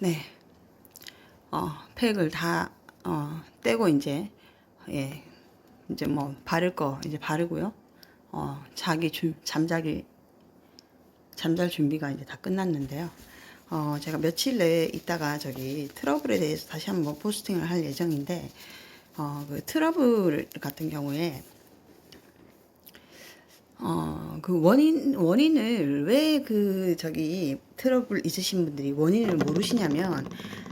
네. 어, 팩을 다, 어, 떼고 이제, 예, 이제 뭐, 바를 거 이제 바르고요. 어, 자기 준, 잠자기, 잠잘 준비가 이제 다 끝났는데요. 어, 제가 며칠 내에 있다가 저기 트러블에 대해서 다시 한번 포스팅을 할 예정인데, 어, 그 트러블 같은 경우에, 어, 그 원인, 원인을 왜 그 저기 트러블 있으신 분들이 원인을 모르시냐면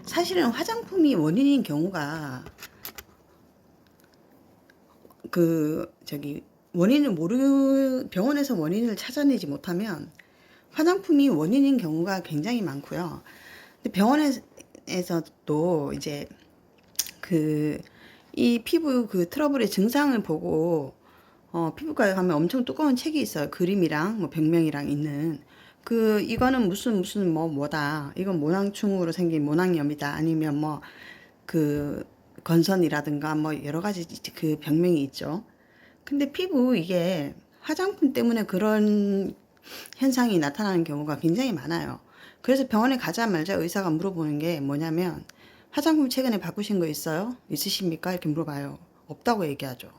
사실은 화장품이 원인인 경우가 그 저기 원인을 모르 병원에서 원인을 찾아내지 못하면 화장품이 원인인 경우가 굉장히 많고요. 근데 병원에서도 이제 그 이 피부 그 트러블의 증상을 보고 어, 피부과에 가면 엄청 두꺼운 책이 있어요. 그림이랑 뭐 병명이랑 있는 그 이거는 무슨 무슨 뭐 뭐다. 이건 모낭충으로 생긴 모낭염이다. 아니면 뭐 그 건선이라든가 뭐 여러 가지 그 병명이 있죠. 근데 피부 이게 화장품 때문에 그런 현상이 나타나는 경우가 굉장히 많아요. 그래서 병원에 가자마자 의사가 물어보는 게 뭐냐면 화장품 최근에 바꾸신 거 있어요? 있으십니까? 이렇게 물어봐요. 없다고 얘기하죠.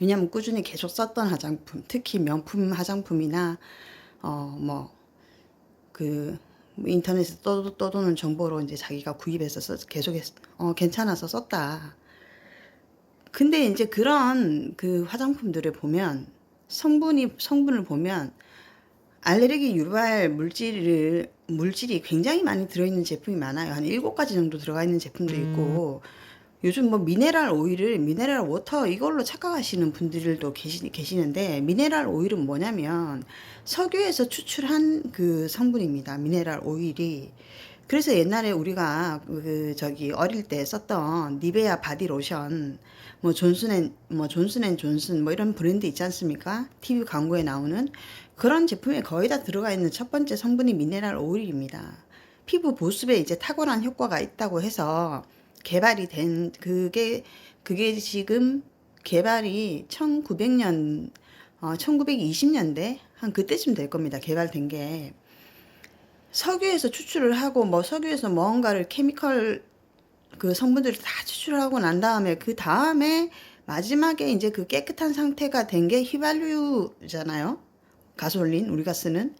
왜냐면 꾸준히 계속 썼던 화장품, 특히 명품 화장품이나 어 뭐 그 인터넷에 떠, 떠도는 정보로 이제 자기가 구입해서 써, 계속 했, 어 괜찮아서 썼다. 근데 이제 그런 그 화장품들을 보면 성분이 성분을 보면 알레르기 유발 물질을 물질이 굉장히 많이 들어있는 제품이 많아요. 한 일곱 가지 정도 들어가 있는 제품도 있고 요즘 뭐 미네랄 오일을 미네랄 워터 이걸로 착각하시는 분들도 계시, 계시는데 미네랄 오일은 뭐냐면 석유에서 추출한 그 성분입니다. 미네랄 오일이. 그래서 옛날에 우리가 그 저기 어릴 때 썼던 니베아 바디 로션 뭐 존슨앤 뭐 존슨앤 존슨 뭐 이런 브랜드 있지 않습니까? TV 광고에 나오는 그런 제품에 거의 다 들어가 있는 첫 번째 성분이 미네랄 오일입니다. 피부 보습에 이제 탁월한 효과가 있다고 해서 개발이 된 그게 그게 지금 개발이 1900년 어 1920년대 한 그때쯤 될 겁니다. 개발된 게 석유에서 추출을 하고 뭐 석유에서 뭔가를 케미컬 그 성분들을 다 추출하고 난 다음에 그 다음에 마지막에 이제 그 깨끗한 상태가 된 게 휘발유잖아요. 가솔린 우리가 쓰는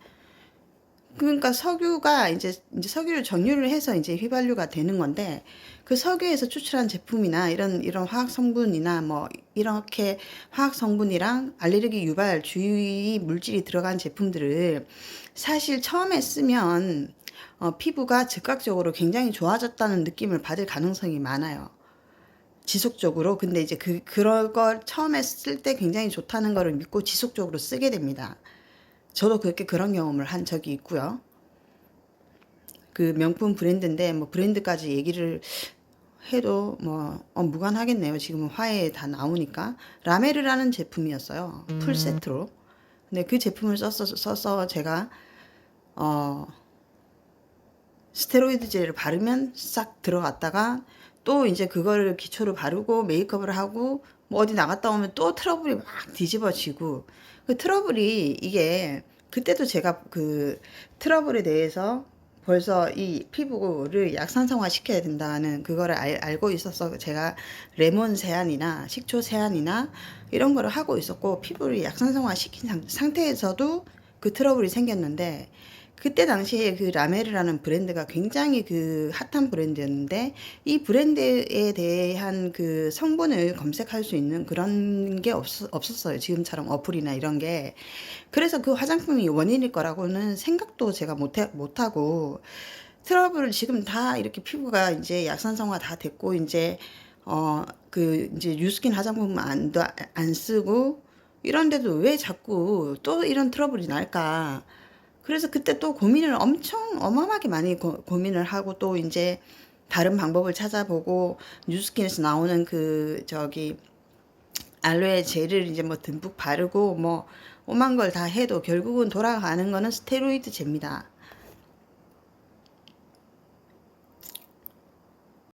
그러니까 석유가 이제 이제 석유를 정유를 해서 이제 휘발유가 되는 건데 그 석유에서 추출한 제품이나 이런 이런 화학 성분이나 뭐 이렇게 화학 성분이랑 알레르기 유발 주의 물질이 들어간 제품들을 사실 처음에 쓰면 어, 피부가 즉각적으로 굉장히 좋아졌다는 느낌을 받을 가능성이 많아요. 지속적으로 근데 이제 그 그런 걸 처음에 쓸 때 굉장히 좋다는 거를 믿고 지속적으로 쓰게 됩니다. 저도 그렇게 그런 경험을 한 적이 있고요. 그 명품 브랜드인데 뭐 브랜드까지 얘기를 해도 뭐 어, 무관하겠네요. 지금은 화해에 다 나오니까 라메르라는 제품이었어요. 풀 세트로. 근데 그 제품을 써서 써서 제가 어 스테로이드 젤을 바르면 싹 들어갔다가 또 이제 그거를 기초로 바르고 메이크업을 하고 뭐 어디 나갔다 오면 또 트러블이 막 뒤집어지고. 그 트러블이 이게 그때도 제가 그 트러블에 대해서 벌써 이 피부를 약산성화 시켜야 된다는 그거를 알, 알고 있어서 제가 레몬 세안이나 식초 세안이나 이런 거를 하고 있었고 피부를 약산성화 시킨 상, 상태에서도 그 트러블이 생겼는데 그때 당시에 그 라메르라는 브랜드가 굉장히 그 핫한 브랜드였는데 이 브랜드에 대한 그 성분을 검색할 수 있는 그런 게 없, 없었어요. 지금처럼 어플이나 이런 게. 그래서 그 화장품이 원인일 거라고는 생각도 제가 못 해, 못 하고 트러블을 지금 다 이렇게 피부가 이제 약산성화 다 됐고 이제 어 그 이제 뉴스킨 화장품 안, 안 쓰고 이런데도 왜 자꾸 또 이런 트러블이 날까? 그래서 그때 또 고민을 엄청 어마어마하게 많이 고, 고민을 하고 또 이제 다른 방법을 찾아보고 뉴스킨에서 나오는 그 저기 알로에 젤을 이제 뭐 듬뿍 바르고 뭐 오만 걸 다 해도 결국은 돌아가는 거는 스테로이드 제입니다.